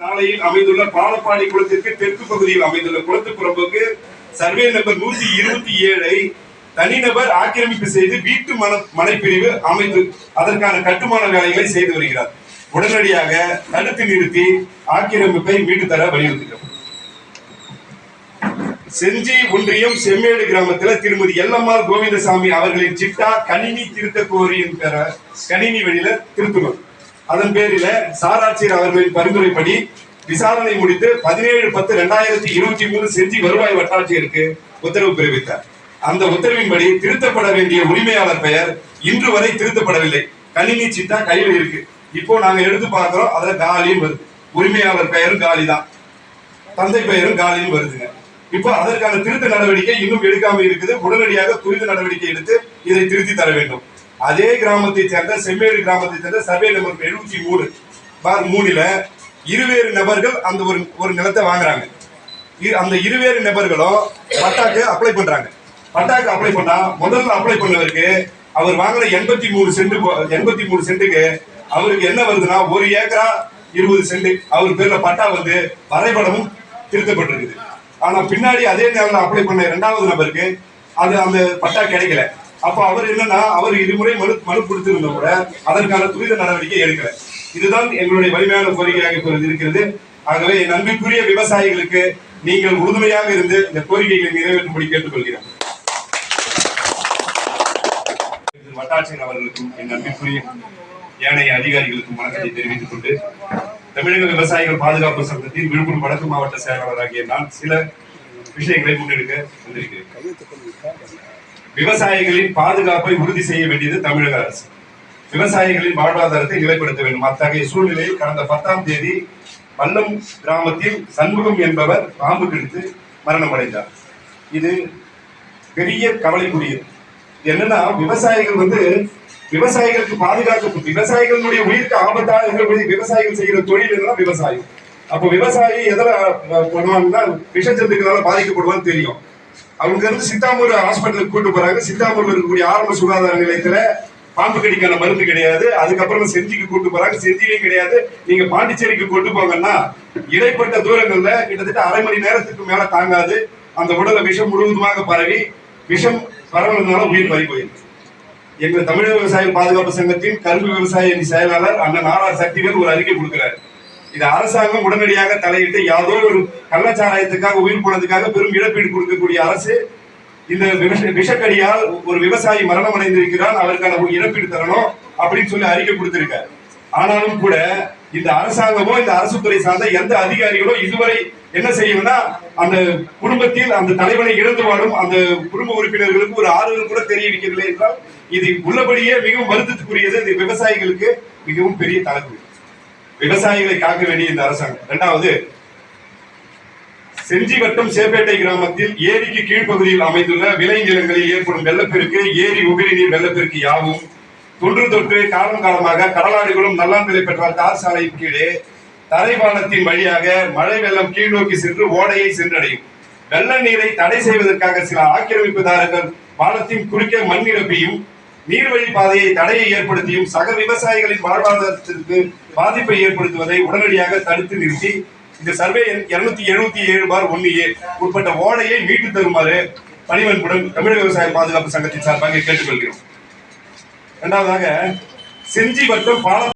சாலையில் அமைந்துள்ள பாலப்பாடி குளத்திற்கு தெற்கு பகுதியில் அமைந்துள்ள குளத்து சர்வே நம்பர் நூத்தி இருபத்தி ஏழை தனிநபர் ஆக்கிரமிப்பு செய்து வீட்டு மன மனைப்பிரிவு அமைத்து அதற்கான கட்டுமான வேலைகளை செய்து வருகிறார். உடனடியாக தடுத்து நிறுத்தி ஆக்கிரமிப்பை மீட்டு தர வலியுறுத்துகிறோம். செஞ்சி ஒன்றியம் செம்மேடு கிராமத்துல திருமதி எல்லம்மாள் கோவிந்தசாமி அவர்களின் சிட்டா கணினி திருத்த கோரியின் பெற கணினி வழியில திருத்தணும் அதன் பேரில சாராட்சியர் அவர்களின் பரிந்துரைப்படி விசாரணை முடித்து பதினேழு பத்து ரெண்டாயிரத்தி இருபத்தி மூணு செஞ்சி வருவாய் வட்டாட்சியருக்கு உத்தரவு பிறப்பித்தார். அந்த உத்தரவின்படி திருத்தப்பட வேண்டிய உரிமையாளர் பெயர் இன்று வரை திருத்தப்படவில்லை. கணினி சிட்டா கையில் இருக்கு. இப்போ நாங்க எடுத்து பார்க்கிறோம் அதுல காலின்னு வருது. உரிமையாளர் பெயரும் காலி தான் தந்தை பெயரும் காலின்னு வருதுங்க. இப்போ அதற்கான திருத்த நடவடிக்கை இன்னும் எடுக்காம இருக்குது. உடனடியாக துரித நடவடிக்கை எடுத்து இதை திருத்தி தர வேண்டும். அதே கிராமத்தை சேர்ந்த செம்மேடு கிராமத்தை சேர்ந்த சர்வே நம்பர் எழுபத்தி மூணு பார் மூணுல இருவேறு நபர்கள் அந்த ஒரு ஒரு நிலத்தை வாங்குறாங்க. அந்த இருவேறு நபர்களும் பட்டாக்கு அப்ளை பண்றாங்க. பட்டாக்கு அப்ளை பண்ணா முதல்ல அப்ளை பண்ணவருக்கு அவர் வாங்கின எண்பத்தி மூணு சென்ட் எண்பத்தி மூணு சென்ட்டுக்கு அவருக்கு என்ன வருதுன்னா ஒரு ஏக்கரா இருபது சென்ட் அவர் பேர்ல பட்டா வந்து வரைபடமும் திருத்தப்பட்டிருக்குது. ஆனா பின்னாடி அதே நேரம் அப்ளை பண்ண இரண்டாவது நபருக்கு அது அந்த பட்டா கிடைக்கல. அப்ப அவர் என்னன்னா அவர் இருமுறை மனு மனு கொடுத்திருந்த கூட அதற்கான துரித நடவடிக்கை எடுக்கல. இதுதான் எங்களுடைய வலிமையான கோரிக்கையாக இப்பொழுது இருக்கிறது. ஆகவே என் விவசாயிகளுக்கு நீங்கள் உறுதுணையாக இருந்து இந்த கோரிக்கைகளை நிறைவேற்றும்படி கேட்டுக்கொள்கிறேன். வட்டாட்சியர் அவர்களுக்கும் என் நன்மைக்குரிய ஏனைய அதிகாரிகளுக்கும் வணக்கத்தை தெரிவித்துக் கொண்டு தமிழக விவசாயிகள் பாதுகாப்பு சங்கத்தின் விழுப்புரம் வடக்கு மாவட்ட செயலாளராகிய நான் சில விஷயங்களை முன்னெடுக்க வந்திருக்கிறேன். விவசாயிகளின் பாதுகாப்பை உறுதி செய்ய வேண்டியது தமிழக அரசு. விவசாயிகளின் வாழ்வாதாரத்தை நிலைப்படுத்த வேண்டும். அத்தகைய சூழ்நிலையில் கடந்த பத்தாம் தேதி பள்ளம் கிராமத்தில் சண்முகம் என்பவர் பாம்பு கடித்து மரணம் அடைந்தார் இது பெரிய கவலைக்குரியது என்னன்னா விவசாயிகள் வந்து விவசாயிகளுக்கு பாதுகாக்க விவசாயிகளுடைய உயிருக்கு ஆபத்தாக இருக்கக்கூடிய விவசாயிகள் செய்கிற தொழில் தான் விவசாயம். அப்போ விவசாயி எதில் பண்ணுவாங்கன்னா விஷஜந்துக்களால பாதிக்கப்படுவான்னு தெரியும். அவங்க இருந்து சித்தாமூர் ஹாஸ்பிட்டலுக்கு கூட்டு போறாங்க. சித்தாமூர்ல இருக்கக்கூடிய ஆரம்ப சுகாதார நிலையத்துல பாம்பு கடிக்கான மருந்து கிடையாது. அதுக்கப்புறம் செஞ்சிக்கு கூட்டு போறாங்க. செஞ்சிலையும் கிடையாது. நீங்க பாண்டிச்சேரிக்கு கொண்டு போங்கன்னா இடைப்பட்ட தூரங்கள்ல கிட்டத்தட்ட அரை மணி நேரத்துக்கு மேல தாங்காது. அந்த உடலை விஷம் முழுவதுமாக பரவி விஷம் பரவலனால உயிர் பறி போயிருக்கு எங்க தமிழக விவசாய பாதுகாப்பு சங்கத்தின் கரும்பு விவசாய செயலாளர் அண்ணன் நாரார் சக்திவேல் ஒரு அறிக்கை கொடுக்கிறார். இது அரசாங்கம் உடனடியாக தலையிட்டு யாதோ ஒரு கள்ளச்சாராயத்துக்காக உயிர் போனதுக்காக பெரும் இழப்பீடு கொடுக்கக்கூடிய அரசு இந்த விஷ- விஷக்கடியால் ஒரு விவசாயி மரணம் அடைந்திருக்கிறார் அவருக்கான ஒரு இழப்பீடு தரணும் அப்படின்னு சொல்லி அறிக்கை கொடுத்திருக்காரு. ஆனாலும் கூட இந்த அரசாங்கமோ இந்த அரசு துறை சார்ந்த எந்த அதிகாரிகளோ இதுவரை என்ன செய்யும்னா அந்த குடும்பத்தில் அந்த தலைவனை இழந்து வாழும் அந்த குடும்ப உறுப்பினர்களுக்கு ஒரு ஆறுதல் கூட தெரிவிக்கவில்லை என்றால் இது உள்ளபடியே மிகவும் வருத்தத்துக்குரியது. இந்த விவசாயிகளுக்கு மிகவும் பெரிய தலைப்பு விவசாயிகளை காக்க வேண்டிய இந்த அரசாங்கம். இரண்டாவது செஞ்சி வட்டம் சேப்பேட்டை கிராமத்தில் ஏரிக்கு கீழ்ப்பகுதியில் அமைந்துள்ள விளைநிலங்களில் ஏற்படும் வெள்ளப்பெருக்கு ஏரி உபரி நீர் வெள்ளப்பெருக்கு யாவும். தொன்று தொற்று காலம் காலமாக கடலாடுகளும் நல்லாந்திலை பெற்ற தார் சாலையின் கீழே தரைப்பாலத்தின் வழியாக மழை வெள்ளம் கீழ்நோக்கி சென்று ஓடையை சென்றடையும். வெள்ள நீரை தடை செய்வதற்காக சில ஆக்கிரமிப்புதாரர்கள் பாலத்தின் குறுக்கே மண் நிரப்பியும் நீர்வழி பாதையை தடையை ஏற்படுத்தியும் சக விவசாயிகளின் வாழ்வாதாரத்திற்கு பாதிப்பை ஏற்படுத்துவதை உடனடியாக தடுத்து நிறுத்தி இந்த சர்வே இருநூத்தி எழுபத்தி ஏழு பார் ஒன்னு ஏ உட்பட்ட ஓடையை மீட்டு தருமாறு பணிவன்புடன் தமிழக விவசாய பாதுகாப்பு சங்கத்தின் சார்பாக கேட்டுக்கொள்கிறோம். இரண்டாவதாக செஞ்சி வட்டம் பாலம்